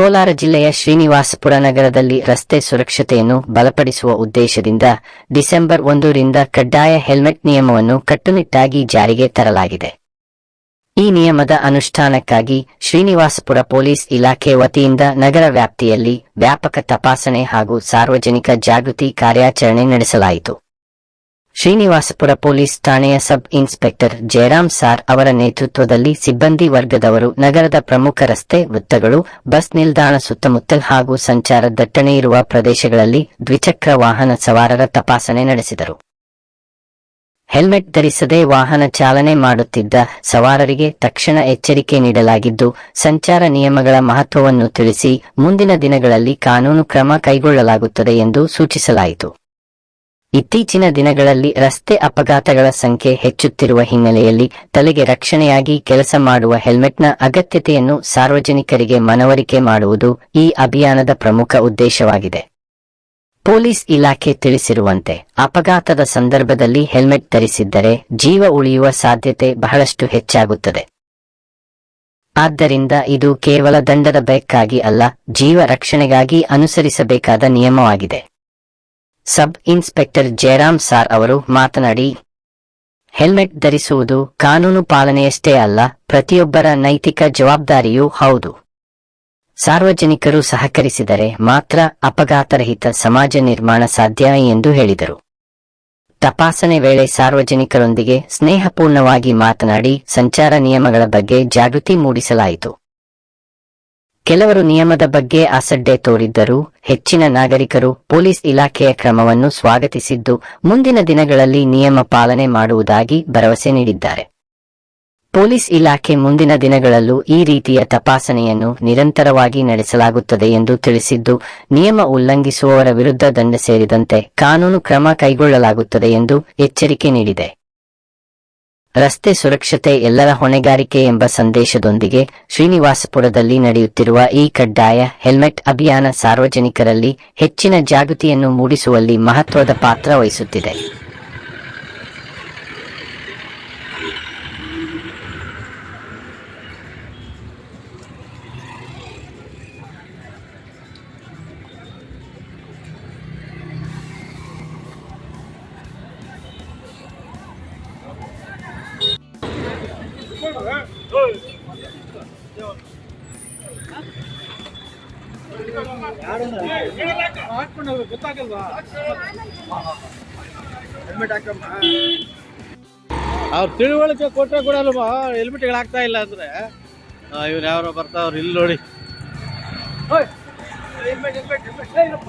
ಕೋಲಾರ ಜಿಲ್ಲೆಯ ಶ್ರೀನಿವಾಸಪುರ ನಗರದಲ್ಲಿ ರಸ್ತೆ ಸುರಕ್ಷತೆಯನ್ನು ಬಲಪಡಿಸುವ ಉದ್ದೇಶದಿಂದ ಡಿಸೆಂಬರ್ ಒಂದರಿಂದ ಕಡ್ಡಾಯ ಹೆಲ್ಮೆಟ್ ನಿಯಮವನ್ನು ಕಟ್ಟುನಿಟ್ಟಾಗಿ ಜಾರಿಗೆ ತರಲಾಗಿದೆ. ಈ ನಿಯಮದ ಅನುಷ್ಠಾನಕ್ಕಾಗಿ ಶ್ರೀನಿವಾಸಪುರ ಪೊಲೀಸ್ ಇಲಾಖೆ ವತಿಯಿಂದ ನಗರ ವ್ಯಾಪ್ತಿಯಲ್ಲಿ ವ್ಯಾಪಕ ತಪಾಸಣೆ ಹಾಗೂ ಸಾರ್ವಜನಿಕ ಜಾಗೃತಿ ಕಾರ್ಯಾಚರಣೆ ನಡೆಸಲಾಯಿತು. ಶ್ರೀನಿವಾಸಪುರ ಪೊಲೀಸ್ ಠಾಣೆಯ ಸಬ್ ಇನ್ಸ್ಪೆಕ್ಟರ್ ಜಯರಾಮ್ ಸಾರ್ ಅವರ ನೇತೃತ್ವದಲ್ಲಿ ಸಿಬ್ಬಂದಿ ವರ್ಗದವರು ನಗರದ ಪ್ರಮುಖ ರಸ್ತೆ ವೃತ್ತಗಳು, ಬಸ್ ನಿಲ್ದಾಣ ಸುತ್ತಮುತ್ತ ಹಾಗೂ ಸಂಚಾರ ದಟ್ಟಣೆ ಇರುವ ಪ್ರದೇಶಗಳಲ್ಲಿ ದ್ವಿಚಕ್ರ ವಾಹನ ಸವಾರರ ತಪಾಸಣೆ ನಡೆಸಿದರು. ಹೆಲ್ಮೆಟ್ ಧರಿಸದೆ ವಾಹನ ಚಾಲನೆ ಮಾಡುತ್ತಿದ್ದ ಸವಾರರಿಗೆ ತಕ್ಷಣ ಎಚ್ಚರಿಕೆ ನೀಡಲಾಗಿದ್ದು, ಸಂಚಾರ ನಿಯಮಗಳ ಮಹತ್ವವನ್ನು ತಿಳಿಸಿ ಮುಂದಿನ ದಿನಗಳಲ್ಲಿ ಕಾನೂನು ಕ್ರಮ ಕೈಗೊಳ್ಳಲಾಗುತ್ತದೆ ಎಂದು ಸೂಚಿಸಲಾಯಿತು. ಇತ್ತೀಚಿನ ದಿನಗಳಲ್ಲಿ ರಸ್ತೆ ಅಪಘಾತಗಳ ಸಂಖ್ಯೆ ಹೆಚ್ಚುತ್ತಿರುವ ಹಿನ್ನೆಲೆಯಲ್ಲಿ ತಲೆಗೆ ರಕ್ಷಣೆಯಾಗಿ ಕೆಲಸ ಮಾಡುವ ಹೆಲ್ಮೆಟ್ನ ಅಗತ್ಯತೆಯನ್ನು ಸಾರ್ವಜನಿಕರಿಗೆ ಮನವರಿಕೆ ಮಾಡುವುದು ಈ ಅಭಿಯಾನದ ಪ್ರಮುಖ ಉದ್ದೇಶವಾಗಿದೆ. ಪೊಲೀಸ್ ಇಲಾಖೆ ತಿಳಿಸಿರುವಂತೆ, ಅಪಘಾತದ ಸಂದರ್ಭದಲ್ಲಿ ಹೆಲ್ಮೆಟ್ ಧರಿಸಿದ್ದರೆ ಜೀವ ಉಳಿಯುವ ಸಾಧ್ಯತೆ ಬಹಳಷ್ಟು ಹೆಚ್ಚಾಗುತ್ತದೆ. ಆದ್ದರಿಂದ ಇದು ಕೇವಲ ದಂಡದ ಬೆಕ್ಕಾಗಿ ಅಲ್ಲ, ಜೀವ ರಕ್ಷಣೆಗಾಗಿ ಅನುಸರಿಸಬೇಕಾದ ನಿಯಮವಾಗಿದೆ. ಸಬ್ ಇನ್ಸ್ಪೆಕ್ಟರ್ ಜಯರಾಮ್ ಸಾರ್ ಅವರು ಮಾತನಾಡಿ, ಹೆಲ್ಮೆಟ್ ಧರಿಸುವುದು ಕಾನೂನು ಪಾಲನೆಯಷ್ಟೇ ಅಲ್ಲ, ಪ್ರತಿಯೊಬ್ಬರ ನೈತಿಕ ಜವಾಬ್ದಾರಿಯೂ ಹೌದು. ಸಾರ್ವಜನಿಕರು ಸಹಕರಿಸಿದರೆ ಮಾತ್ರ ಅಪಘಾತರಹಿತ ಸಮಾಜ ನಿರ್ಮಾಣ ಸಾಧ್ಯ ಎಂದು ಹೇಳಿದರು. ತಪಾಸಣೆ ವೇಳೆ ಸಾರ್ವಜನಿಕರೊಂದಿಗೆ ಸ್ನೇಹಪೂರ್ಣವಾಗಿ ಮಾತನಾಡಿ, ಸಂಚಾರ ನಿಯಮಗಳ ಬಗ್ಗೆ ಜಾಗೃತಿ ಮೂಡಿಸಲಾಯಿತು. ಕೆಲವರು ನಿಯಮದ ಬಗ್ಗೆ ಅಸಡ್ಡೆ ತೋರಿದ್ದರೂ ಹೆಚ್ಚಿನ ನಾಗರಿಕರು ಪೊಲೀಸ್ ಇಲಾಖೆಯ ಕ್ರಮವನ್ನು ಸ್ವಾಗತಿಸಿದ್ದು ಮುಂದಿನ ದಿನಗಳಲ್ಲಿ ನಿಯಮ ಪಾಲನೆ ಮಾಡುವುದಾಗಿ ಭರವಸೆ ನೀಡಿದ್ದಾರೆ. ಪೊಲೀಸ್ ಇಲಾಖೆ ಮುಂದಿನ ದಿನಗಳಲ್ಲೂ ಈ ರೀತಿಯ ತಪಾಸಣೆಯನ್ನು ನಿರಂತರವಾಗಿ ನಡೆಸಲಾಗುತ್ತದೆ ಎಂದು ತಿಳಿಸಿದ್ದು, ನಿಯಮ ಉಲ್ಲಂಘಿಸುವವರ ವಿರುದ್ಧ ದಂಡ ಸೇರಿದಂತೆ ಕಾನೂನು ಕ್ರಮ ಕೈಗೊಳ್ಳಲಾಗುತ್ತದೆ ಎಂದು ಎಚ್ಚರಿಕೆ ನೀಡಿದೆ. ರಸ್ತೆ ಸುರಕ್ಷತೆ ಎಲ್ಲರ ಹೊಣೆಗಾರಿಕೆ ಎಂಬ ಸಂದೇಶದೊಂದಿಗೆ ಶ್ರೀನಿವಾಸಪುರದಲ್ಲಿ ನಡೆಯುತ್ತಿರುವ ಈ ಕಡ್ಡಾಯ ಹೆಲ್ಮೆಟ್ ಅಭಿಯಾನ ಸಾರ್ವಜನಿಕರಲ್ಲಿ ಹೆಚ್ಚಿನ ಜಾಗೃತಿಯನ್ನು ಮೂಡಿಸುವಲ್ಲಿ ಮಹತ್ವದ ಪಾತ್ರ ವಹಿಸುತ್ತಿದೆ. ಹೆಲ್ಮೆಟ್ ಅವ್ರು ತಿಳುವಳಿಕೆ ಕೊಟ್ಟರೆ ಕೂಡ ಅಲ್ವಾ ಹೆಲ್ಮೆಟ್ಗಳು ಹಾಕ್ತಾ ಇಲ್ಲ ಅಂದ್ರೆ ಇವ್ರು ಯಾರೋ ಬರ್ತಾವ್ರು ಇಲ್ಲಿ ನೋಡಿ. Helmet helmet helmet